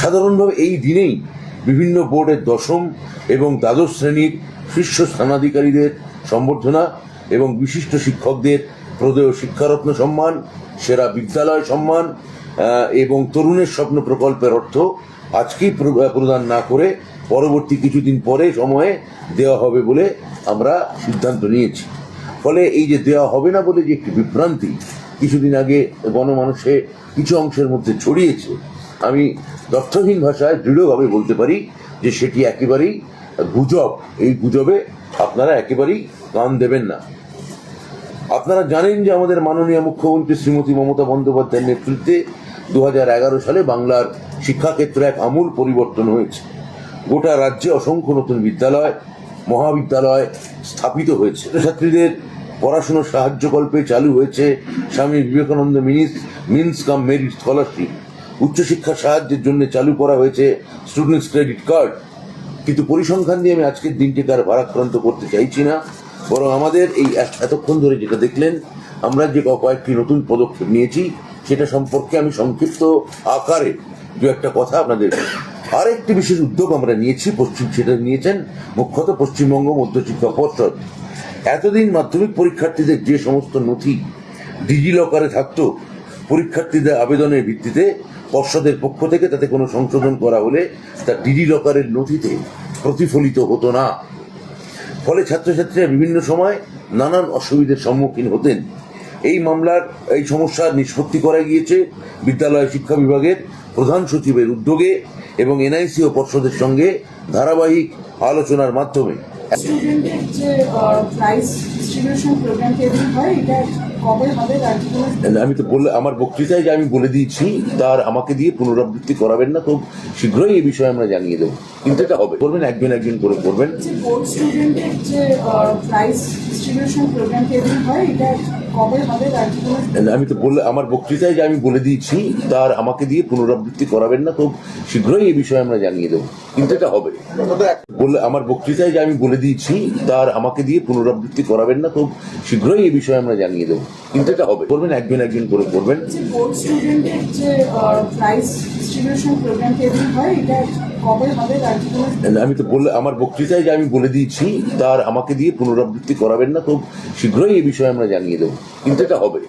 সাধারণভাবে এই দিনেই বিভিন্ন বোর্ডের দশম এবং দ্বাদশ শ্রেণির শীর্ষ স্থানাধিকারীদের সম্বর্ধনা এবং বিশিষ্ট শিক্ষকদের প্রদেয় শিক্ষারত্ন সম্মান, সেরা বিদ্যালয় সম্মান এবং তরুণের স্বপ্ন প্রকল্পের অর্থ আজকেই প্রদান না করে পরবর্তী কিছুদিন পরে সময়ে দেওয়া হবে বলে আমরা সিদ্ধান্ত নিয়েছি। ফলে এই যে দেওয়া হবে না বলে যে একটি বিভ্রান্তি, কিছুদিন আগে গণমানুষে কিছু অংশের মধ্যে ছড়িয়েছে, আমি তথ্যহীন ভাষায় দৃঢ়ভাবে বলতে পারি যে সেটি একেবারেই গুজব। এই গুজবে আপনারা একেবারেই কান দেবেন না। আপনারা জানেন যে আমাদের মাননীয় মুখ্যমন্ত্রী শ্রীমতী মমতা বন্দ্যোপাধ্যায়ের নেতৃত্বে দু হাজার এগারো সালে বাংলার শিক্ষাক্ষেত্রে এক আমূল পরিবর্তন হয়েছে। গোটা রাজ্যে অসংখ্য নতুন বিদ্যালয়, মহাবিদ্যালয় স্থাপিত হয়েছে। ছাত্রীদের পড়াশুনোর সাহায্যকল্পে চালু হয়েছে Swami Vivekananda মিনিস means cum merit scholarship. উচ্চশিক্ষা সাহায্যের জন্য চালু করা হয়েছে স্টুডেন্টস ক্রেডিট কার্ড কিন্তু পরিসংখ্যান দিয়ে আমি আজকের দিনটিকে আর ভারাক্রান্ত করতে চাইছি না। বরং আমাদের এই এত- এতক্ষণ ধরে যেটা দেখলেন, আমরা যে কয়েকটি নতুন পদক্ষেপ নিয়েছি, সেটা সম্পর্কে আমি সংক্ষিপ্ত আকারে দু একটা কথা আপনাদের আরেকটি বিশেষ উদ্যোগ আমরা নিয়েছি, পশ্চিম, সেটা নিয়েছেন মুখ্যত পশ্চিমবঙ্গ মধ্যশিক্ষা পর্ষদ। এতদিন মাধ্যমিক পরীক্ষার্থীদের যে সমস্ত নথি ডিজি লকারে থাকতো, পরীক্ষার্থীদের আবেদনের ভিত্তিতে পর্ষদের পক্ষ থেকে তাতে কোনো সংশোধন করা হলে তা ডিডি লকারের নথিতে প্রতিফলিত হতো না। ফলে ছাত্রছাত্রীরা বিভিন্ন সময় নানান অসুবিধার সম্মুখীন হতেন। এই মামলার, এই সমস্যার নিষ্পত্তি করা গিয়েছে বিদ্যালয় শিক্ষা বিভাগের প্রধান সচিবের উদ্যোগে এবং এনআইসি ও পর্ষদের সঙ্গে ধারাবাহিক আলোচনার মাধ্যমে। যে প্রাইস ডিস্ট্রিবিউশন প্রোগ্রাম হয়, এটা আমি তো বলে আমার বক্তৃতায় যে আমি বলে দিয়েছি তার আমাকে দিয়ে পুনরাবৃত্তি করাবেন না খুব শীঘ্রই এই বিষয়ে আমরা জানিয়ে দেবো। কিন্তু এটা হবে। করবেন একজন একজন করে করবেন। আমি তো বলে আমার বক্তৃতায় যে আমি বলে দিয়েছি তার আমাকে দিয়ে পুনরাবৃত্তি করাবেন না খুব শীঘ্রই এই বিষয়ে আমরা জানিয়ে দেবো। কিন্তু এটা হবে। বললে আমার বক্তৃতায় যে আমি বলে দিয়েছি তার আমাকে দিয়ে পুনরাবৃত্তি করাবেন না খুব শীঘ্রই এই বিষয়ে আমরা জানিয়ে দেবো। কিন্তু এটা হবে। করবেন একজন একজন করে করবেন। আমি তো বলে আমার বক্তৃতায় যে আমি বলে দিয়েছি, তার আমাকে দিয়ে পুনরাবৃত্তি করাবেন না, খুব শীঘ্রই এই বিষয়ে আমরা জানিয়ে দেবো। কিন্তু এটা হবে।